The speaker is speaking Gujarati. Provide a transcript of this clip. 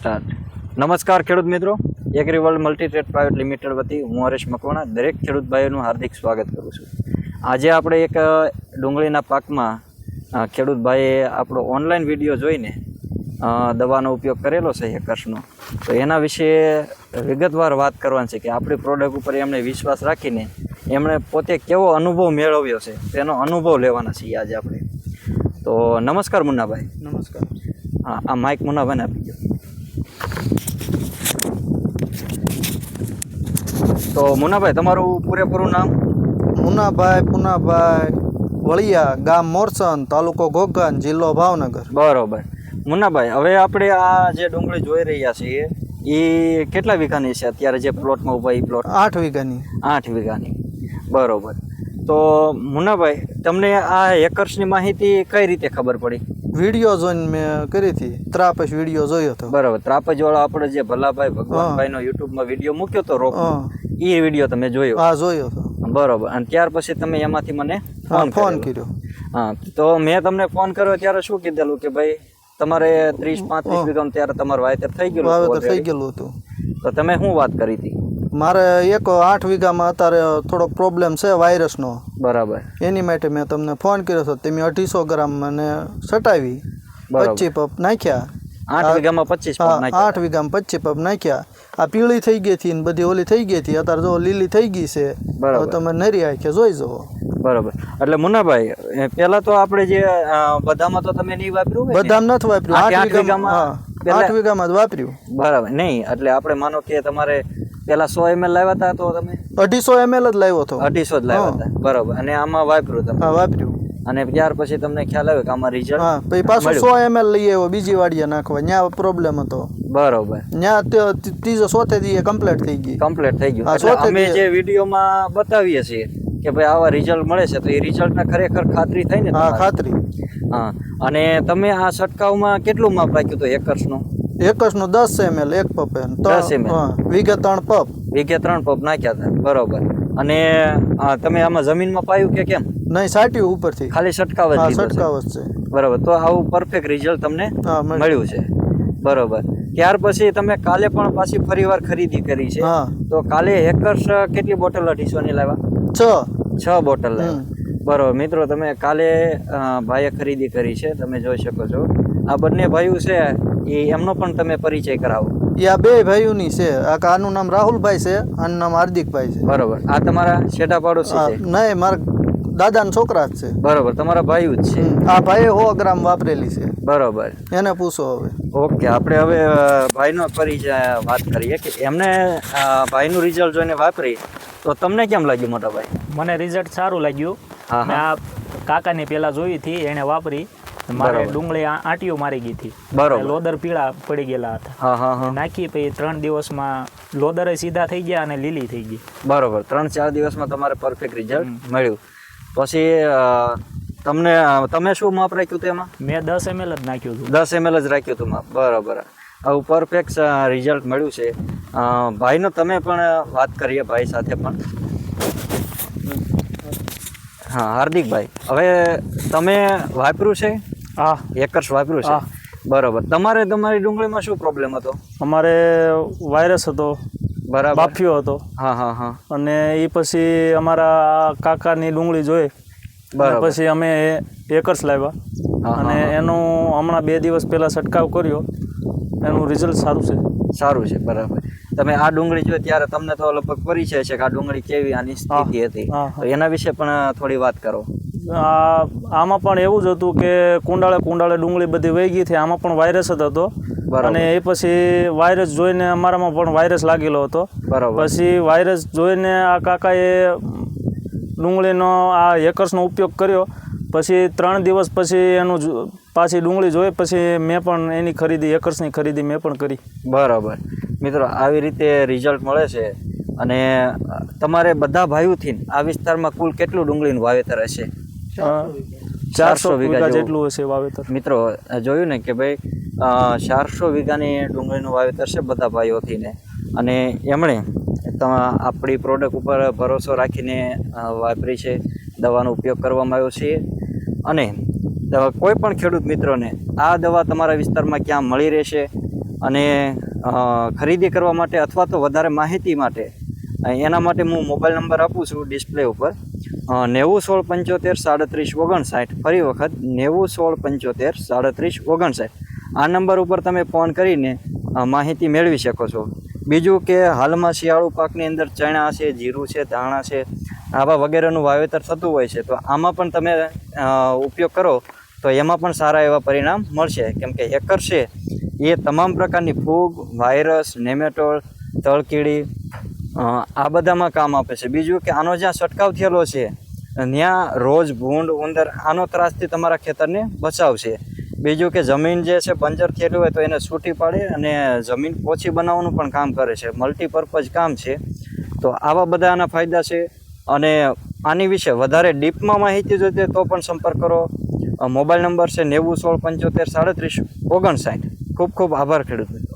સ્ટાર્ટ નમસ્કાર ખેડૂત મિત્રો. એગ્રીવર્લ્ડ મલ્ટીટ્રેડ પ્રાઇવેટ લિમિટેડ વતી હું હરેશ મકવાણા. દરેક ખેડૂત ભાઈઓનું હાર્દિક સ્વાગત કરું છું. આજે આપણે એક ડુંગળીના પાકમાં ખેડૂત ભાઈએ આપણો ઓનલાઈન વીડિયો જોઈને દવાનો ઉપયોગ કરેલો છે હેકર્સનો તો એના વિશે વિગતવાર વાત કરવાની છે કે આપણી પ્રોડક્ટ ઉપર એમણે વિશ્વાસ રાખીને એમણે પોતે કેવો અનુભવ મેળવ્યો છે તેનો અનુભવ લેવાના છીએ આજે આપણે. તો નમસ્કાર મુન્નાભાઈ. નમસ્કાર. હા આ માઇક મુન્નાભાઈને આપી દો. તો મુનાભાઈ તમારું પૂરેપૂરું નામ? મુનાભાઈ પુનાભાઈ વળિયા ગામ મોરસન તાલુકો ગોગન જિલ્લો ભાવનગર. બરોબર. મુનાભાઈ હવે આપણે આ જે ડુંગળી જોઈ રહ્યા છીએ એ કેટલા વીઘાની છે? અત્યારે જે પ્લોટમાં ઊભા એ પ્લોટ આઠ વીઘાની. આઠ વીઘાની. બરોબર. તો મુન્નાભાઈ તમને આ હેકર્સની માહિતી કઈ રીતે ખબર પડી? વીડિયો જોઈને મેં કરી હતી. ત્રાપજ વીડિયો જોયો હતો. બરાબર. ત્રાપજ વાળો આપણે જે ભલાભાઈ ભગવાનભાઈ નો યુટ્યુબમાં વીડિયો મૂક્યો તો રોક એ વીડિયો તમે જોયો? હા જોયો હતો. બરોબર. અને ત્યાર પછી તમે એમાંથી મને ફોન ફોન કર્યો. હા તો મેં તમને ફોન કર્યો ત્યારે શું કીધેલું કે ભાઈ તમારે ત્રીસ પાંત્રીસ વીઘામાં ત્યારે તમારું વાયતર થઈ ગયેલું હતું થઈ ગયેલું હતું. તો તમે શું વાત કરી હતી? મારે એક આઠ વીઘામાં અત્યારે થોડોક પ્રોબ્લેમ છે વાયરસનો બરાબર. એની માટે મેં તમને ફોન કર્યો હતો તમે અઢીસો ગ્રામ મને સટાવી. પચીસ પપ નાખ્યા. આઠ વીઘામાં પચીસ આઠ વીઘામાં પચીસ પપ નાખ્યા. આ પીળી થઈ ગઈ હતી ને બધી ઓલી થઈ ગઈ હતી. અત્યારે જો લીલી થઈ ગઈ છે. બરાબર. તમે નરી આંખે જોઈ જવો બરાબર. એટલે મુનાભાઈ પેલા તો આપણે જે બધામાં તો તમે નહીં વાપર્યું હોય નથી વાપર્યું. આઠ વીઘામાં આઠ વીઘામાં જ વાપર્યું. બરાબર. નહીં એટલે આપણે માનો કે તમારે પેલા સો એમએલ લાવ્યા હતા તો તમે? અઢીસો એમએલ જ લાવ્યો હતો. અઢીસો જ લાવ્યા હતા બરોબર. અને આમાં વાપર્યું તમે? હા વાપર્યું. અને ત્યાર પછી તમને ખ્યાલ આવ્યો કે આમાં રિઝલ્ટ હા પછી પાછું સો એમએલ લઈ આવ્યો બીજી વાડીએ નાખવા. ત્યાં પ્રોબ્લેમ હતો. બરોબર. ત્યાં ત્રીજો સોથે એ કમ્પ્લીટ થઈ ગઈ. કમ્પ્લીટ થઈ ગયું. સો અમે જે વિડીયોમાં બતાવીએ છીએ કે ભાઈ આવા રિઝલ્ટ મળે છે તો એ રિઝલ્ટના ખરેખર ખાતરી થાય ને હા ખાતરી. હા. અને તમે આ સટકાવમાં કેટલું માપ રાખ્યું હતું એકર્સનું? એકસનું દસ એમએલ એક પપે ને 10 ત્રણ ml. હા વીઘે ત્રણ પપ. વીઘે ત્રણ પપ નાખ્યા હતા બરોબર. અને તમે આમાં જમીનમાં પાયું કે કેમ? નહીં સાટ્યું ઉપરથી. ખાલી છટકાવ જ છટકાવ જ છે. બરોબર તો આવું પરફેક્ટ રિઝલ્ટ તમને મળ્યું. છે. બરોબર. ત્યાર પછી તમે કાલે પણ પાછી ફરીવાર ખરીદી કરી છે. તો કાલે હેકર્સ કેટલી બોટલ અઢીસોની લાવ્યા? છ. છ બોટલ લાવ્યા. બરોબર મિત્રો તમે કાલે ભાઈએ ખરીદી કરી છે તમે જોઈ શકો છો. આ બંને ભાઈઓ છે એ એમનો પણ તમે પરિચય કરાવો. એ આ બે ભાઈઓની છે. આ આનું નામ રાહુલભાઈ છે આનું નામ હાર્દિકભાઈ છે. બરોબર. આ તમારા છેટા પાડોશી છે? નહીં મારા દાદાના છોકરા જ છે. બરોબર. તમારા ભાઈઓ જ છે? આ ભાઈએ સો ગ્રામ વાપરેલી છે. બરોબર. એને પૂછો હવે. ઓકે આપણે હવે ભાઈનો પરિચય વાત કરીએ કે એમને ભાઈનું રિઝલ્ટ જોઈને વાપરી. તો તમને કેમ લાગ્યું મોટા ભાઈ? મને રિઝલ્ટ સારું લાગ્યું. હા, કાકાની પેલા જોઈ હતી એણે વાપરી. મારે ડુંગળી આ- આંટીઓ મારી ગઈ હતી. બરોબર. લોદર પીળા પડી ગયેલા હતા. હા હા હા. નાખી પછી ત્રણ દિવસમાં લોદરે સીધા થઈ ગયા અને લીલી થઈ ગઈ. બરોબર. ત્રણ ચાર દિવસમાં તમારે પરફેક્ટ રિઝલ્ટ મળ્યું. પછી તમને તમે શું માપ રાખ્યું હતું એમાં? મેં દસ એમએલ જ નાખ્યું હતું. દસ એમએલ જ રાખ્યું હતું માપ. બરોબર. આવું પરફેક્ટ રિઝલ્ટ મળ્યું છે. ભાઈનો તમે પણ વાત કરીએ ભાઈ સાથે પણ. હા હાર્દિકભાઈ હવે તમે વાપર્યું છે? એકર્સ વાપર્યું છે? બરાબર. તમારે તમારી ડુંગળીમાં શું પ્રોબ્લેમ હતો? અમારે વાયરસ હતો. બરાબર. બાફ્યો હતો. હા હા હા. અને એ પછી અમારા કાકાની ડુંગળી જોઈ. બરાબર. પછી અમે એકર્સ લાવ્યા. અને એનું હમણાં બે દિવસ પહેલાં છંટકાવ કર્યો. એનું રિઝલ્ટ સારું છે. સારું છે બરાબર. તમે આ ડુંગળી જોઈ ત્યારે તમને તો લગભગ પરિચય છે કે આ ડુંગળી કેવી આની સ્થિતિ હતી. તો એના વિશે પણ થોડી વાત કરો. આમાં પણ એવું જ હતું કે કુંડાળે કુંડાળે ડુંગળી બધી વહી ગઈ હતી આમાં પણ વાયરસ જ હતો. અને એ પછી વાયરસ જોઈને અમારામાં પણ વાયરસ લાગેલો હતો. બરાબર. પછી વાયરસ જોઈને આ કાકાએ ડુંગળીનો આ હેકર્સનો ઉપયોગ કર્યો. પછી ત્રણ દિવસ પછી એનું પાછી ડુંગળી જોઈ પછી મેં પણ એની ખરીદી હેકર્સની ખરીદી મેં પણ કરી. બરાબર. મિત્રો આવી રીતે રિઝલ્ટ મળે છે અને તમારે બધા ભાઈઓથી આ વિસ્તારમાં કુલ કેટલું ડુંગળીનું વાવેતર હશે? ચારસો વીઘા. જેટલું હશે વાવેતર. મિત્રો જોયું ને કે ભાઈ ચારસો વીઘાની ડુંગળીનું વાવેતર છે બધા ભાઈઓથી ને અને એમણે આપણી પ્રોડક્ટ ઉપર ભરોસો રાખીને વાપરી છે. દવાનો ઉપયોગ કરવામાં આવ્યો છે. અને કોઈ પણ ખેડૂત મિત્રોને આ દવા તમારા વિસ્તારમાં ક્યાં મળી રહેશે? અને ખરીદી કરવા માટે અથવા તો વધારે માહિતી માટે એના માટે હું મોબાઈલ નંબર આપું છું ડિસ્પ્લે ઉપર. નેવું સોળ પંચોતેર સાડત્રીસ ઓગણસાઠ. ફરી વખત નેવું સોળ પંચોતેર સાડત્રીસ ઓગણસાઠ. આ નંબર ઉપર તમે ફોન કરીને માહિતી મેળવી શકો છો. બીજું કે હાલમાં શિયાળુ પાકની અંદર ચણા છે, જીરું છે, ધાણા છે, આવા વગેરેનું વાવેતર થતું હોય છે, તો આમાં પણ તમે ઉપયોગ કરો, તો એમાં પણ સારા એવા પરિણામ મળશે. કેમ કે હેકર છે. એ તમામ પ્રકારની ફૂગ, વાયરસ, નેમેટોડ તળકીડી આ બધામાં કામ આપે છે. બીજું કે આનો જ્યાં છંટકાવ થયેલો છે, ત્યાં રોજ ભૂંડ, ઉંદર, આનો ત્રાસથી તમારા ખેતરને બચાવશે. બીજું કે જમીન જે છે બંજર થયેલું હોય તો એને છૂટી પાડે અને જમીન પોચી બનાવવાનું પણ કામ કરે છે. મલ્ટીપર્પઝ કામ છે. તો આવા બધા આના ફાયદા છે. અને આની વિશે વધારે ડીપમાં માહિતી જોઈતી તો પણ સંપર્ક કરો. મોબાઈલ નંબર છે નેવું સોળ પંચોતેર સાડત્રીસ ઓગણસાઠ. ખૂબ ખૂબ આભાર ખેડૂત